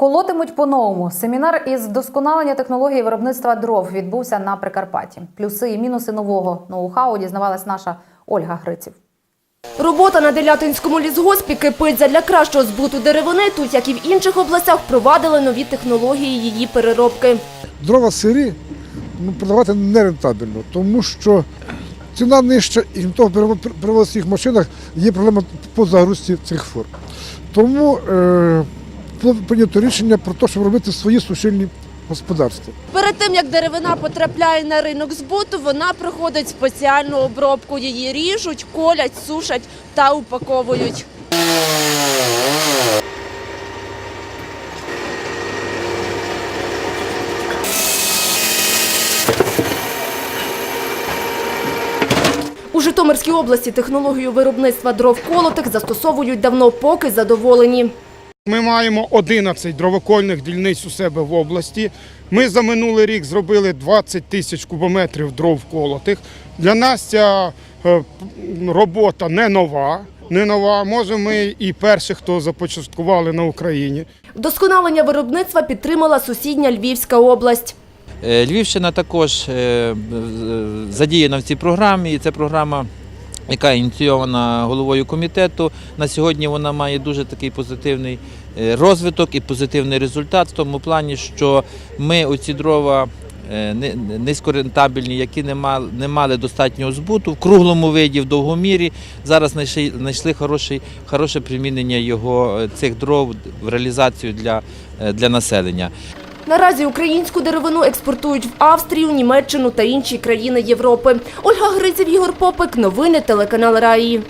Колотимуть по-новому. Семінар із вдосконалення технології виробництва дров відбувся на Прикарпатті. Плюси і мінуси нового ноу-хау дізнавалась наша Ольга Гриців. Робота на Делятинському лісгоспі кипить задля кращого збуту деревини. Тут, як і в інших областях, впровадили нові технології її переробки. дрова сирі ну, продавати нерентабельно, тому що ціна нижча, і крім того, при в машинах є проблема по загрузці цих форм. Тому е, було прийнято рішення про те, щоб робити свої сушильні господарства. Перед тим, як деревина потрапляє на ринок збуту, вона проходить спеціальну обробку. Її ріжуть, колять, сушать та упаковують. У Житомирській області технологію виробництва дров колотих застосовують давно, поки задоволені. Ми маємо 11 дровокольних дільниць у себе в області. Ми за минулий рік зробили 20 тисяч кубометрів дров колотих. Для нас ця е, робота не нова. Не нова. Може, ми і перші, хто започаткували на Україні. Вдосконалення виробництва підтримала сусідня Львівська область. Е, Львівщина також е, задіяна в цій програмі. І це програма, яка ініційована головою комітету. На сьогодні вона має дуже такий позитивний е, розвиток і позитивний результат в тому плані, що ми оці дрова. е, Низькорентабельні, які не мали, не мали достатнього збуту в круглому виді, в довгомірі. Зараз знайшли, знайшли хороший, хороше примінення його е, цих дров в реалізацію для, для населення. Наразі українську деревину експортують в Австрію, Німеччину та інші країни Європи. Ольга Гриців, Ігор Попик. Новини телеканал Раї.